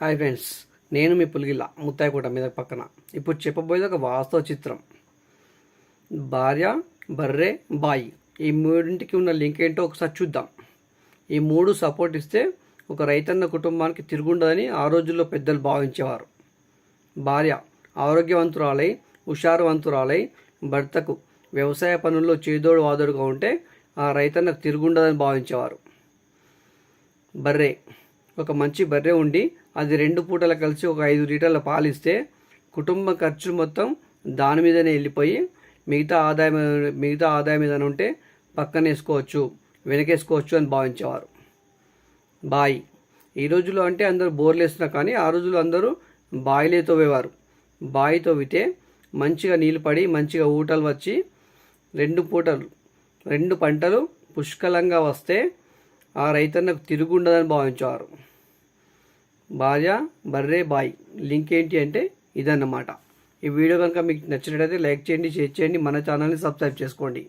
Hi friends నేను మీ పులిగిల్ల ముత్తాయికోట మీద పక్కన. ఇప్పుడు చెప్పబోయేది ఒక వాస్తవ చిత్రం. భార్య బర్రె బాయి. ఈ మూడింటికి ఉన్న లింక్ ఏంటో ఒకసారి చూద్దాం. ఈ మూడు సపోర్ట్ ఇస్తే ఒక రైతన్న కుటుంబానికి తిరుగుండదని ఆ రోజుల్లో పెద్దలు భావించేవారు. భార్య ఆరోగ్యవంతురాలై హుషారువంతురాలై భర్తకు వ్యవసాయ పనుల్లో చేదోడు వాదోడుగా ఉంటే ఆ రైతన్నకు తిరుగుండదని భావించేవారు. బర్రె ఒక మంచి బర్రె ఉండి అది రెండు పూటలు కలిసి ఒక ఐదు లీటర్ల పాలు ఇస్తే కుటుంబ ఖర్చు మొత్తం దాని మీదనే వెళ్ళిపోయి మిగతా ఆదాయం మిగతా ఆదాయం ఏదైనా ఉంటే పక్కన వేసుకోవచ్చు వెనకేసుకోవచ్చు అని భావించేవారు. బాయి. ఈ రోజుల్లో అంటే అందరూ బోర్లు వేస్తున్నారు కానీ ఆ రోజుల్లో అందరూ బాయిలే తవ్వేవారు బాయి తవ్వితే మంచిగా నీళ్ళు పడి మంచిగా ఊటలు వచ్చి రెండు పూటలు రెండు పంటలు పుష్కలంగా వస్తే ఆ రైతన్నకు తిరుగుండదని భావించేవారు. భార్య బర్రే బాయ్. లింక్ ఏంటి అంటే ఇదన్నమాట. ఈ వీడియో కనుక మీకు నచ్చినట్లయితే లైక్ చేయండి షేర్ చేయండి మన ఛానల్ని సబ్స్క్రైబ్ చేసుకోండి.